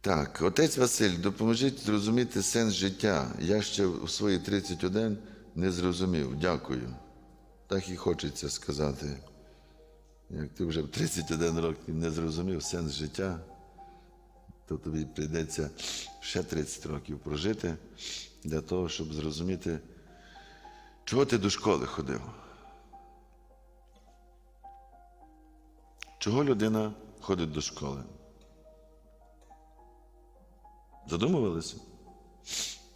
Так, отець Василь, допоможіть зрозуміти сенс життя. Я ще у свої 31 не зрозумів. Дякую. Так і хочеться сказати. Як ти вже в 31 років не зрозумів сенс життя, то тобі прийдеться ще 30 років прожити для того, щоб зрозуміти, чого ти до школи ходив. Чого людина ходить до школи? Задумувалися?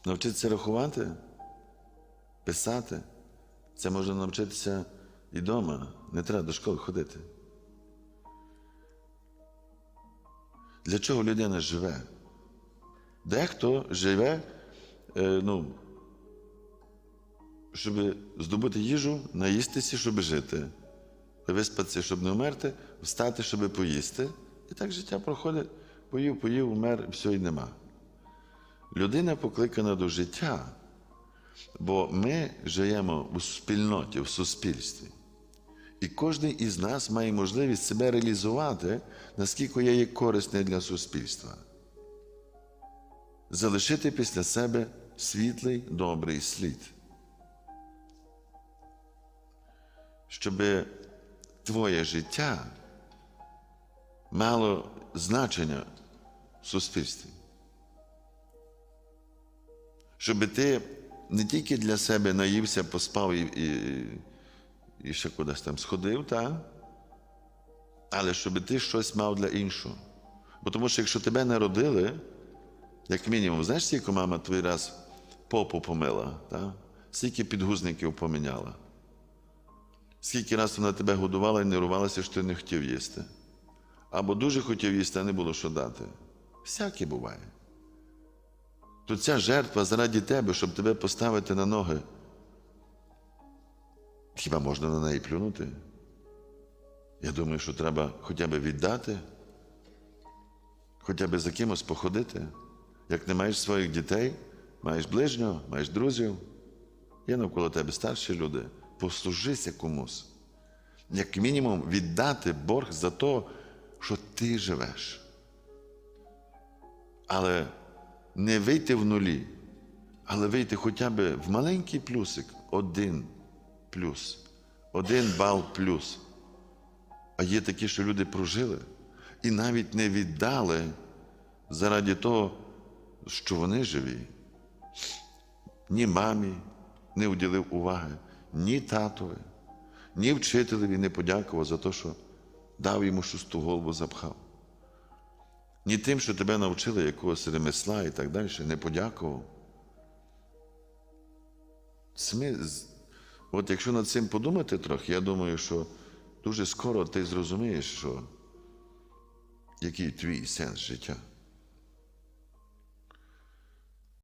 Навчитися рахувати, писати. Це можна навчитися і вдома. Не треба до школи ходити. Для чого людина живе? Дехто живе, е, ну, щоб здобути їжу, наїстися, щоб жити, виспатися, щоб не вмерти, встати, щоб поїсти. І так життя проходить, поїв, поїв, умер, все і нема. Людина покликана до життя, бо ми живемо у спільноті, в суспільстві. І кожен із нас має можливість себе реалізувати, наскільки я є корисний для суспільства. Залишити після себе світлий, добрий слід. Щоб твоє життя мало значення в суспільстві. Щоб ти не тільки для себе наївся, поспав і, і, і ще кудись там сходив, та? але щоб ти щось мав для іншого. Бо тому що якщо тебе народили, як мінімум, знаєш, скільки мама твій раз попу помила, та? скільки підгузників поміняла, скільки раз вона тебе годувала і нервувалася, що ти не хотів їсти. Або дуже хотів їсти, а не було що дати. Всяке буває. То ця жертва заради тебе, щоб тебе поставити на ноги. Хіба можна на неї плюнути? Я думаю, що треба хоча б віддати, хоча б за кимось походити. Як не маєш своїх дітей, маєш ближнього, маєш друзів. Є навколо тебе старші люди. Послужися комусь. Як мінімум, віддати борг за те, що ти живеш. Але не вийти в нулі, але вийти хоча б в маленький плюсик, один плюс, один бал плюс. А є такі, що люди прожили і навіть не віддали заради того, що вони живі. Ні мамі не уділив уваги, ні татові, ні вчителеві не подякував за те, що дав йому шусту голову запхав. Ні тим, що тебе навчили якогось ремесла і так далі, не подякував. Сми... От якщо над цим подумати трохи, я думаю, що дуже скоро ти зрозумієш, що який твій сенс життя.